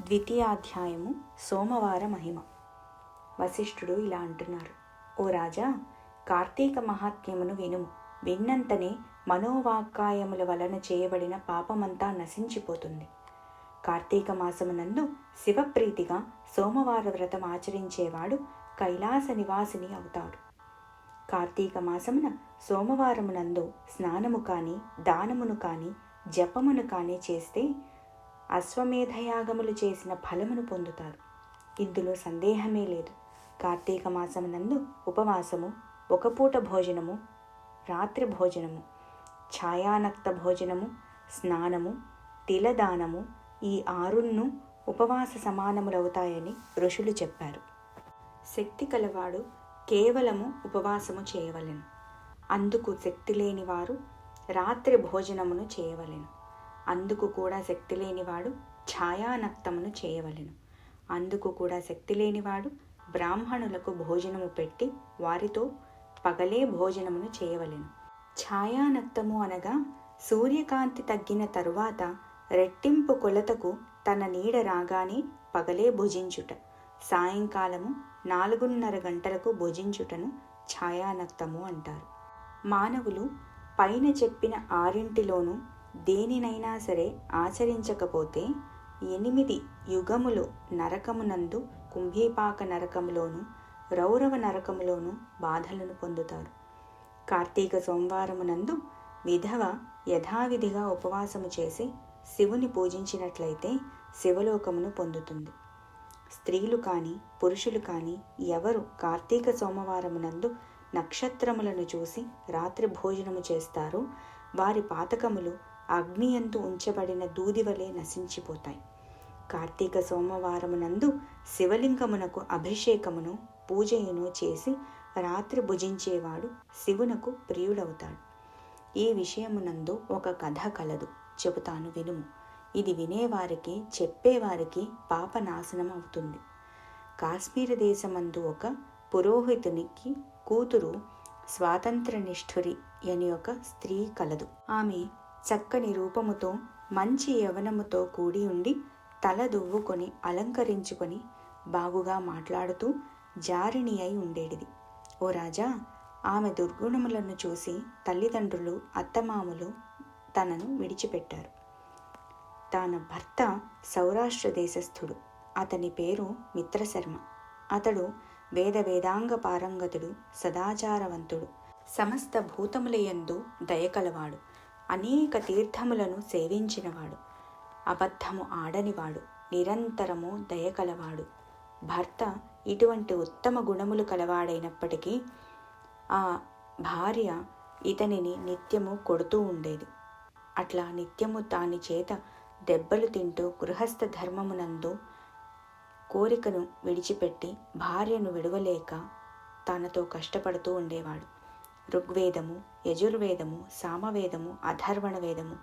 ద్వితీయాధ్యాయము సోమవార మహిమ. వశిష్ఠుడు ఇలా అంటున్నారు. ఓ రాజా కార్తీక మహాత్మ్యమును వినుము. విన్నంతనే మనోవాక్కాయముల వలన చేయబడిన పాపమంతా నశించిపోతుంది. కార్తీక మాసమునందు శివప్రీతిగా సోమవార వ్రతం ఆచరించేవాడు కైలాస నివాసిని అవుతాడు. కార్తీక మాసమున సోమవారమునందు స్నానము కానీ దానమును కానీ జపమును కానీ చేస్తే అశ్వమేధయాగములు చేసిన ఫలమును పొందుతారు. ఇందులో సందేహమే లేదు. కార్తీక మాసమునందు ఉపవాసము ఒక పూట భోజనము రాత్రి భోజనము ఛాయానక్త భోజనము స్నానము తిలదానము ఈ ఆరున్ను ఉపవాస సమానములవుతాయని ఋషులు చెప్పారు. శక్తి కలవాడు కేవలము ఉపవాసము చేయవలెను. అందుకు శక్తి లేనివారు రాత్రి భోజనమును చేయవలెను. అందుకు కూడా శక్తి లేనివాడు ఛాయానక్తమును చేయవలెను. అందుకు కూడా శక్తి లేనివాడు బ్రాహ్మణులకు భోజనము పెట్టి వారితో పగలే భోజనమును చేయవలెను. ఛాయానక్తము అనగా సూర్యకాంతి తగ్గిన తరువాత రెట్టింపు కొలతకు తన నీడ రాగానే పగలే భుజించుట. సాయంకాలము నాలుగున్నర గంటలకు భుజించుటను ఛాయానక్తము అంటారు. మానవులు పైన చెప్పిన ఆరింటిలోనూ దేనినైనా సరే ఆచరించకపోతే ఎనిమిది యుగములు నరకమునందు కుంభీపాక నరకములోను రౌరవ నరకములోను బాధలను పొందుతారు. కార్తీక సోమవారమునందు విధవ యథావిధిగా ఉపవాసము చేసి శివుని పూజించినట్లయితే శివలోకమును పొందుతుంది. స్త్రీలు కానీ పురుషులు కానీ ఎవరు కార్తీక సోమవారమునందు నక్షత్రములను చూసి రాత్రి భోజనము చేస్తారో వారి పాతకములు అగ్నియందు ఉంచబడిన దూది వలె నశించిపోతాయి. కార్తీక సోమవారమునందు శివలింగమునకు అభిషేకమును పూజయును చేసి రాత్రి భుజించేవాడు శివునకు ప్రియుడవుతాడు. ఈ విషయమునందు ఒక కథ కలదు చెబుతాను వినుము. ఇది వినేవారికి చెప్పేవారికి పాపనాశనం అవుతుంది కాశ్మీర దేశమందు ఒక పురోహితునికి కూతురు స్వాతంత్ర నిష్ఠురి అని ఒక స్త్రీ కలదు. ఆమె చక్కని రూపముతో మంచి యవనముతో కూడి ఉండి తల దువ్వుకొని అలంకరించుకొని బాగుగా మాట్లాడుతూ జారిణి అయి ఉండేటిది ఓ రాజా ఆమె దుర్గుణములను చూసి తల్లిదండ్రులు అత్తమామలు తనను విడిచిపెట్టారు. తన భర్త సౌరాష్ట్ర దేశస్థుడు. అతని పేరు మిత్రశర్మ. అతడు వేద వేదాంగ పారంగతుడు సదాచారవంతుడు. సమస్త భూతములయందు దయకలవాడు అనేక తీర్థములను సేవించినవాడు. అబద్ధము ఆడనివాడు. నిరంతరము దయకలవాడు. భర్త ఇటువంటి ఉత్తమ గుణములు కలవాడైనప్పటికీ ఆ భార్య ఇతనిని నిత్యము కొడుతూ ఉండేది. అట్లా నిత్యము దాని చేత దెబ్బలు తింటూ గృహస్థ ధర్మమునందు కోరికను విడిచిపెట్టి భార్యను విడవలేక తనతో కష్టపడుతూ ఉండేవాడు. ఋగ్వేదము యజుర్వేదము సామవేదము అధర్వణ వేదము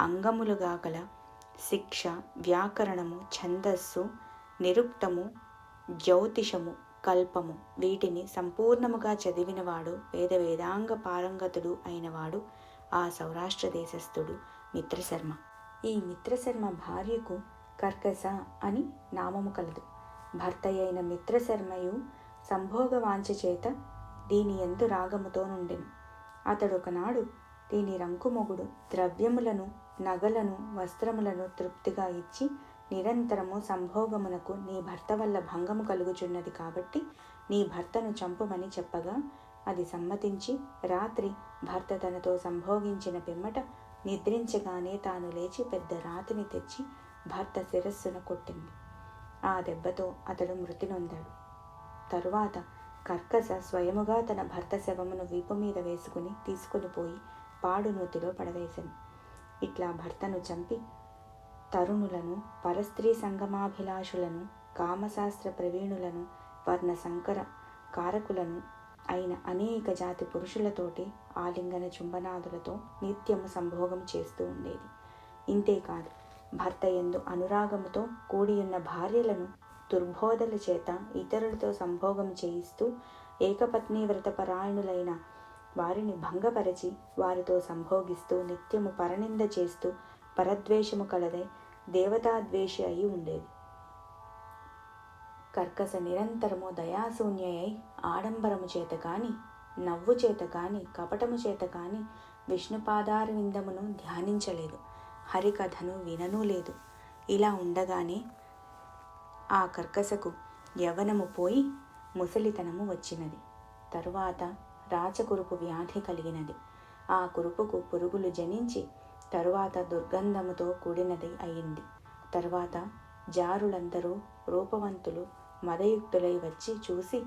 అంగములుగా గల శిక్ష వ్యాకరణము ఛందస్సు నిరుక్తము జ్యోతిషము కల్పము వీటిని సంపూర్ణముగా చదివినవాడు వేద వేదాంగ పారంగతుడు అయినవాడు ఆ సౌరాష్ట్ర దేశస్థుడు మిత్రశర్మ. ఈ మిత్రశర్మ భార్యకు కర్కస అని నామము కలదు. భర్త అయిన మిత్రశర్మయు సంభోగవాంఛ చేత దీని ఎందు రాగముతో నుండెను అతడు ఒకనాడు దీని రంకుమొగుడు ద్రవ్యములను నగలను వస్త్రములను తృప్తిగా ఇచ్చి నిరంతరము సంభోగమునకు నీ భర్త వల్ల భంగము కలుగుచున్నది కాబట్టి నీ భర్తను చంపుమని చెప్పగా అది సమ్మతించి రాత్రి భర్త తనతో సంభోగించిన పిమ్మట నిద్రించగానే తాను లేచి పెద్ద రాతిని తెచ్చి భర్త శిరస్సును కొట్టింది. ఆ దెబ్బతో అతడు మృతి నొందాడు. తరువాత కర్కస స్వయముగా తన భర్త శవమును వీపు మీద వేసుకుని తీసుకుని పోయి పాడు నూతిలో పడవేశాను ఇట్లా భర్తను చంపి తరుణులను పరస్త్రీ సంగమాభిలాషులను కామశాస్త్ర ప్రవీణులను వర్ణ సంకర కారకులను అయిన అనేక జాతి పురుషులతోటి ఆలింగన చుంబనాదులతో నిత్యము సంభోగం చేస్తూ ఉండేది. ఇంతేకాదు భర్త ఎందు అనురాగముతో కూడియున్న భార్యలను దుర్బోధల చేత ఇతరులతో సంభోగం చేయిస్తూ ఏకపత్ని వ్రతపరాయణులైన వారిని భంగపరచి వారితో సంభోగిస్తూ నిత్యము పరనింద చేస్తూ పరద్వేషము కలదై దేవతాద్వేషి అయి ఉండేది. కర్కస నిరంతరము దయాశూన్యయై ఆడంబరము చేత కాని నవ్వు చేత కాని కపటము చేత కాని విష్ణుపాదార విందమును ధ్యానించలేదు. హరికథను విననూ లేదు. ఇలా ఉండగానే ఆ కర్కసకు యవనము పోయి ముసలితనము వచ్చినది. తరువాత రాచకురుపు వ్యాధి కలిగినది. ఆ కురుపుకు పురుగులు జనించి తరువాత దుర్గంధముతో కూడినది అయింది. తరువాత జారులందరూ రూపవంతులు మదయుక్తులై వచ్చి చూసి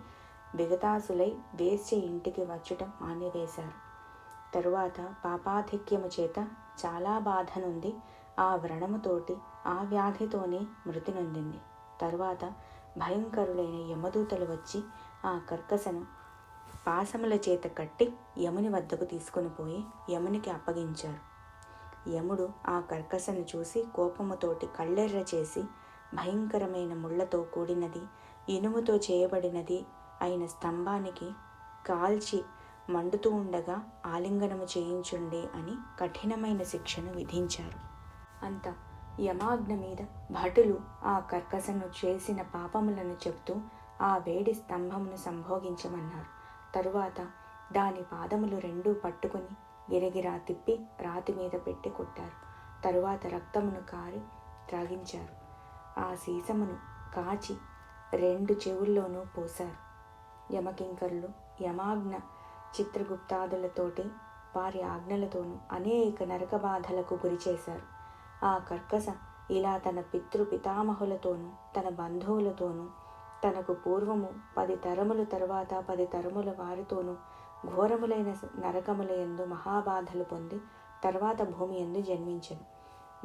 బిగతాసులై వేశ్య ఇంటికి వచ్చటం మానివేశారు తరువాత పాపాధిక్యము చేత చాలా బాధ నుండి ఆ వ్రణముతోటి ఆ వ్యాధితోనే మృతి నొందింది. తర్వాత భయంకరులైన యమదూతలు వచ్చి ఆ కర్కసను పాసముల చేత కట్టి యముని వద్దకు తీసుకొని పోయి యమునికి అప్పగించారు. యముడు ఆ కర్కసను చూసి కోపముతోటి కళ్ళెర్ర చేసి భయంకరమైన ముళ్ళతో కూడినది ఇనుముతో చేయబడినది అయిన స్తంభానికి కాల్చి మండుతూ ఉండగా ఆలింగనము చేయించుండే అని కఠినమైన శిక్షను విధించారు. అంత యమాజ్ఞ మీద భటులు ఆ కర్కసను చేసిన పాపములను చెప్తూ ఆ వేడి స్తంభమును సంభోగించమన్నారు. తరువాత దాని పాదములు రెండూ పట్టుకుని గిరగిరా తిప్పి రాతి మీద పెట్టి కొట్టారు. తరువాత రక్తమును కారి త్రాగించారు. ఆ సీసమును కాచి రెండు చెవుల్లోనూ పోశారు. యమకింకరులు యమాజ్ఞ చిత్రగుప్తాదులతోటి వారి ఆజ్ఞలతోనూ అనేక నరక బాధలకు గురిచేశారు. ఆ కర్కస ఇలా తన పితృ పితామహులతోనూ తన బంధువులతోనూ తనకు పూర్వము పది తరముల తర్వాత పది తరముల వారితోనూ ఘోరములైన నరకముల ఎందు మహాబాధలు పొంది తర్వాత భూమి ఎందు జన్మించను.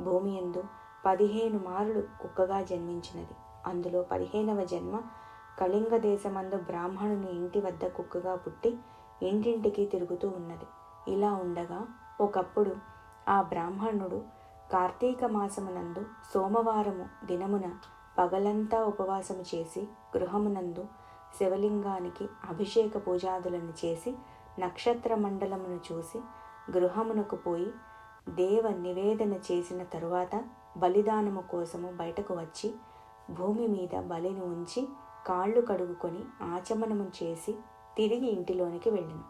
భూమి ఎందు పదిహేను మారులు కుక్కగా జన్మించినది. అందులో పదిహేనవ జన్మ కళింగ దేశమందు బ్రాహ్మణుని ఇంటి వద్ద కుక్కగా పుట్టి ఇంటింటికి తిరుగుతూ ఉన్నది. ఇలా ఉండగా ఒకప్పుడు ఆ బ్రాహ్మణుడు కార్తీక మాసమునందు సోమవారము దినమున పగలంతా ఉపవాసము చేసి గృహమునందు శివలింగానికి అభిషేక పూజాదులను చేసి నక్షత్ర మండలమును చూసి గృహమునకు పోయి దేవ నివేదన చేసిన తరువాత బలిదానము కోసము బయటకు వచ్చి భూమి మీద బలిని ఉంచి కాళ్ళు కడుగుకొని ఆచమనము చేసి తిరిగి ఇంటిలోనికి వెళ్ళను.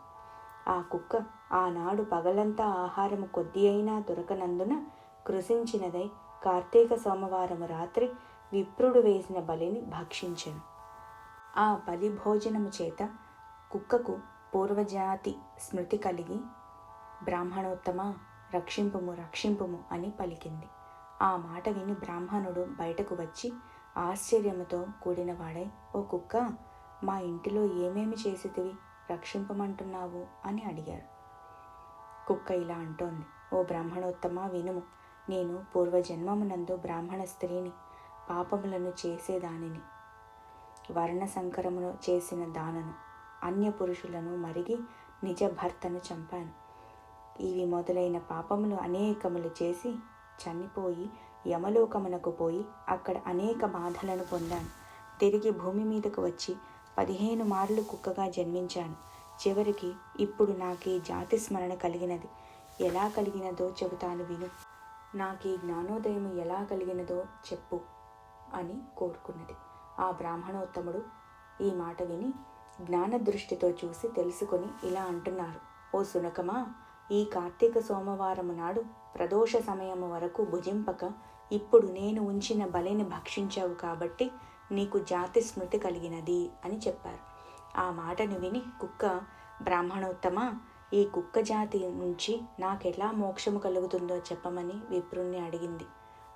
ఆ కుక్క ఆనాడు పగలంతా ఆహారము కొద్ది అయినా దొరకనందున కృషించినదై కార్తీక సోమవారము రాత్రి విప్రుడు వేసిన బలిని భక్షించెను. ఆ బలి భోజనము చేత కుక్కకు పూర్వజాతి స్మృతి కలిగి బ్రాహ్మణోత్తమ రక్షింపుము రక్షింపుము అని పలికింది. ఆ మాట విని బ్రాహ్మణుడు బయటకు వచ్చి ఆశ్చర్యముతో కూడినవాడై ఓ కుక్క మా ఇంటిలో ఏమేమి చేసేదివి రక్షింపమంటున్నావు? అని అడిగారు కుక్క ఇలా అంటోంది ఓ బ్రాహ్మణోత్తమ వినుము. నేను పూర్వజన్మమునందు బ్రాహ్మణ స్త్రీని పాపములను చేసేదానిని. వర్ణ సంకరమును చేసిన దానను అన్య పురుషులను మరిగి నిజ భర్తను చంపాను. ఇవి మొదలైన పాపములు అనేకములు చేసి చనిపోయి యమలోకమునకు పోయి అక్కడ అనేక బాధలను పొందాను. తిరిగి భూమి మీదకు వచ్చి పదిహేను మార్లు కుక్కగా జన్మించాను. చివరికి ఇప్పుడు నాకు ఈ జాతి స్మరణ కలిగినది. ఎలా కలిగినదో చెబుతాను విను. నాకు ఈ జ్ఞానోదయం ఎలా కలిగినదో చెప్పు అని కోరుకున్నది. ఆ బ్రాహ్మణోత్తముడు ఈ మాట విని జ్ఞాన దృష్టితో చూసి తెలుసుకొని ఇలా అంటున్నారు. ఓ సునకమా ఈ కార్తీక సోమవారము నాడు ప్రదోష సమయము వరకు భుజింపక ఇప్పుడు నేను ఉంచిన బలిని భక్షించావు కాబట్టి నీకు జాతి స్మృతి కలిగినది అని చెప్పారు. ఆ మాటను విని కుక్క బ్రాహ్మణోత్తమ ఈ కుక్క జాతి నుంచి నాకెలా మోక్షము కలుగుతుందో చెప్పమని విప్రుణ్ణి అడిగింది.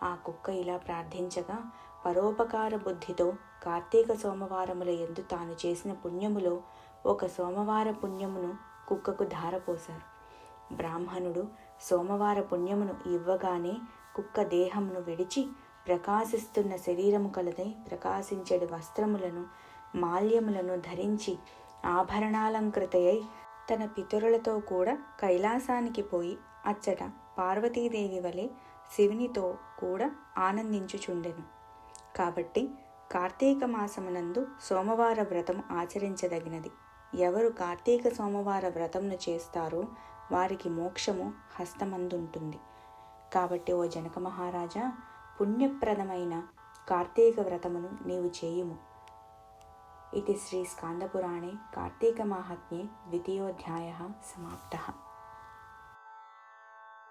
ఆ కుక్క ఇలా ప్రార్థించగా పరోపకార బుద్ధితో కార్తీక సోమవారముల ఎందు తాను చేసిన పుణ్యములో ఒక సోమవార పుణ్యమును కుక్కకు ధారపోశారు. బ్రాహ్మణుడు సోమవార పుణ్యమును ఇవ్వగానే కుక్క దేహమును విడిచి ప్రకాశిస్తున్న శరీరము కలదై ప్రకాశించడి వస్త్రములను మాల్యములను ధరించి ఆభరణాలంకృతయై తన పితరులతో కూడా కైలాసానికి పోయి అచ్చట పార్వతీదేవి వలె శివునితో కూడా ఆనందించుచుండెను. కాబట్టి కార్తీక మాసమునందు సోమవార వ్రతం ఆచరించదగినది. ఎవరు కార్తీక సోమవార వ్రతమును చేస్తారో వారికి మోక్షము హస్తమందుంటుంది. కాబట్టి ఓ జనక మహారాజా పుణ్యప్రదమైన కార్తీక వ్రతమును నీవు చేయుము. इति श्रीस्कान्दपुराणे कार्तीकमाहात्म्ये द्वितीयोऽध्यायः समाप्तः